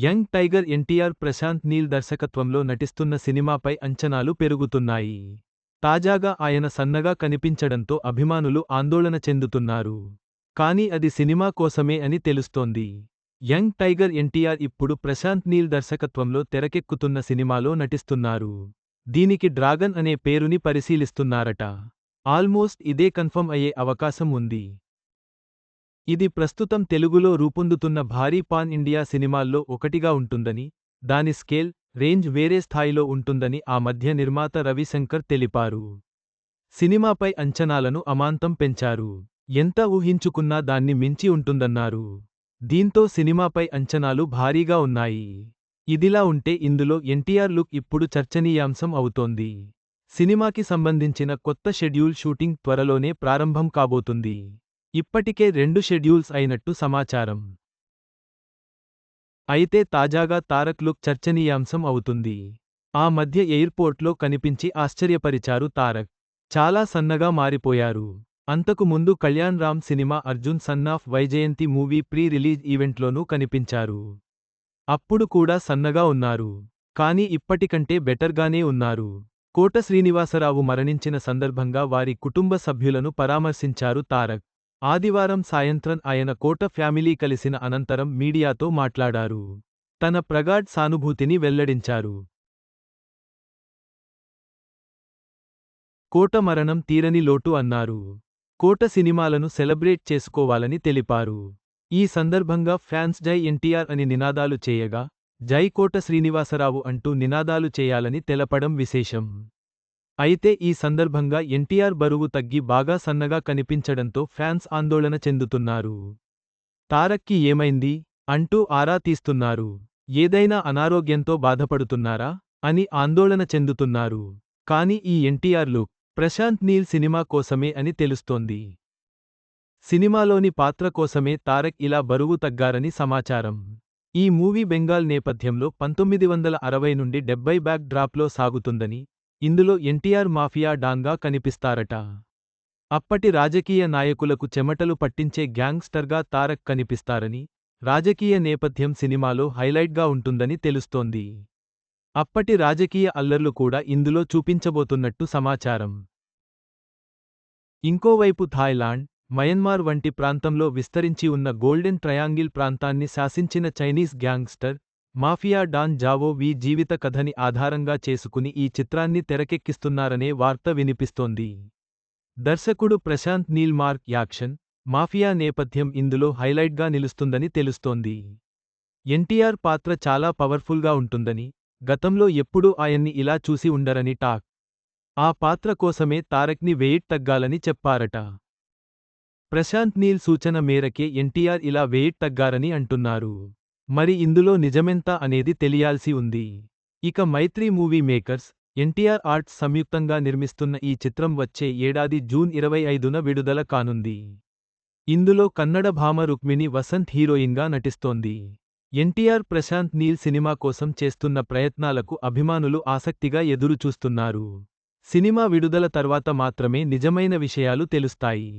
Young tiger NTR Prashanth Neel దర్శకత్వంలో నటిస్తున్న సినిమాపై అంచనాలు పెరుగుతున్నాయి. తాజాగా ఆయన సన్నగా కనిపించడంతో అభిమానులు ఆందోళన చెందుతున్నారు. కానీ అది సినిమా కోసమే అని తెలుస్తోంది. యంగ్ టైగర్ ఎన్టీఆర్ ఇప్పుడు ప్రశాంత్ నీల్ దర్శకత్వంలో తెరకెక్కుతున్న సినిమాలో నటిస్తున్నారు. దీనికి డ్రాగన్ అనే పేరుని పరిశీలిస్తున్నారట. ఆల్మోస్ట్ ఇదే కన్ఫర్మ్ అయ్యే అవకాశం ఉంది. ఇది ప్రస్తుతం తెలుగులో రూపొందుతున్న భారీ పాన్ ఇండియా సినిమాల్లో ఒకటిగా ఉంటుందని దాని స్కేల్ రేంజ్ వేరే స్థాయిలో ఉంటుందని ఆ మధ్య నిర్మాత రవిశంకర్ తెలిపారు. సినిమాపై అంచనాలను అమాంతం పెంచారు. ఎంత ఊహించుకున్నా దాన్ని మించి ఉంటుందన్నారు. దీంతో సినిమాపై అంచనాలు భారీగా ఉన్నాయి. ఇదిలా ఉంటే ఇందులో ఎన్టీఆర్ లుక్ ఇప్పుడు చర్చనీయాంశం అవుతోంది. సినిమాకి సంబంధించిన కొత్త షెడ్యూల్ షూటింగ్ త్వరలోనే ప్రారంభం కాబోతుంది. ఇప్పటికే రెండు షెడ్యూల్స్ అయినట్టు సమాచారం. అయితే తాజాగా తారక్ లుక్ చర్చనీయాంశం అవుతుంది. ఆ మధ్య ఎయిర్పోర్ట్లో కనిపించి ఆశ్చర్యపరిచారు తారక్. చాలా సన్నగా మారిపోయారు. అంతకు ముందు Kalyan Ram cinema Arjun son of Vaijayanthi movie pre release ఈవెంట్లోనూ కనిపించారు. అప్పుడు కూడా సన్నగా ఉన్నారు. కానీ ఇప్పటికంటే బెటర్గానే ఉన్నారు. కోట శ్రీనివాసరావు మరణించిన సందర్భంగా వారి కుటుంబ సభ్యులను పరామర్శించారు తారక్. ఆదివారం సాయంత్రం ఆయన కోట ఫ్యామిలీ కలిసిన అనంతరం మీడియాతో మాట్లాడారు. తన ప్రగాఢ్ సానుభూతిని వెల్లడించారు. కోట మరణం తీరని లోటు అన్నారు. కోట సినిమాలను సెలబ్రేట్ చేసుకోవాలని తెలిపారు. ఈ సందర్భంగా ఫ్యాన్స్ జై ఎన్టీఆర్ అని నినాదాలు చేయగా జై కోట శ్రీనివాసరావు అంటూ నినాదాలు చేయాలని తెలపడం విశేషం. అయితే ఈ సందర్భంగా ఎన్టీఆర్ బరువు తగ్గి బాగా సన్నగా కనిపించడంతో ఫ్యాన్స్ ఆందోళన చెందుతున్నారు. తారక్కి ఏమైంది? అంటూ ఆరా తీస్తున్నారు. ఏదైనా అనారోగ్యంతో బాధపడుతున్నారా? అని ఆందోళన చెందుతున్నారు. కాని ఈ NTR look Prashanth Neel cinema కోసమే అని తెలుస్తోంది. సినిమాలోని పాత్ర కోసమే తారక్ ఇలా బరువు తగ్గారని సమాచారం. ఈ మూవీ బెంగాల్ నేపథ్యంలో పంతొమ్మిది వందల అరవై నుండి డెబ్బై బ్యాక్ డ్రాప్లో సాగుతుందని ఇందులో ఎన్టీఆర్ మాఫియా డాంగా కనిపిస్తారట. అప్పటి రాజకీయ నాయకులకు చెమటలు పట్టించే గ్యాంగ్స్టర్గా తారక్ కనిపిస్తారని రాజకీయ నేపథ్యం సినిమాలో హైలైట్గా ఉంటుందని తెలుస్తోంది. అప్పటి రాజకీయ అల్లర్లు కూడా ఇందులో చూపించబోతున్నట్టు సమాచారం. ఇంకోవైపు థాయిలాండ్ మయన్మార్ వంటి ప్రాంతంలో విస్తరించి ఉన్న గోల్డెన్ ట్రయాంగిల్ ప్రాంతాన్ని శాసించిన Chinese gangster mafia don Zhao Wei జీవిత కథని ఆధారంగా చేసుకుని ఈ చిత్రాన్ని తెరకెక్కిస్తున్నారనే వార్త వినిపిస్తోంది. దర్శకుడు Prashanth Neel mark action mafia నేపథ్యం ఇందులో హైలైట్గా నిలుస్తుందని తెలుస్తోంది. ఎన్టీఆర్ పాత్ర చాలా పవర్ఫుల్గా ఉంటుందని గతంలో ఎప్పుడూ ఆయన్ని ఇలా చూసి ఉండరని టాక్. ఆ పాత్ర కోసమే తారక్ని వెయిట్ తగ్గాలని చెప్పారట. ప్రశాంత్ నీల్ సూచన మేరకే ఎన్టీఆర్ ఇలా వెయిట్ తగ్గారని అంటున్నారు. మరి ఇందులో నిజమెంత అనేది తెలియాల్సి ఉంది. ఇక Mythri movie makers NTR arts సంయుక్తంగా నిర్మిస్తున్న ఈ చిత్రం వచ్చే ఏడాది జూన్ ఇరవై ఐదున విడుదల కానుంది. ఇందులో కన్నడ భామ రుక్మిణి వసంత్ హీరోయిన్గా నటిస్తోంది. ఎన్టీఆర్ ప్రశాంత్ నీల్ సినిమా కోసం చేస్తున్న ప్రయత్నాలకు అభిమానులు ఆసక్తిగా ఎదురుచూస్తున్నారు. సినిమా విడుదల తర్వాత మాత్రమే నిజమైన విషయాలు తెలుస్తాయి.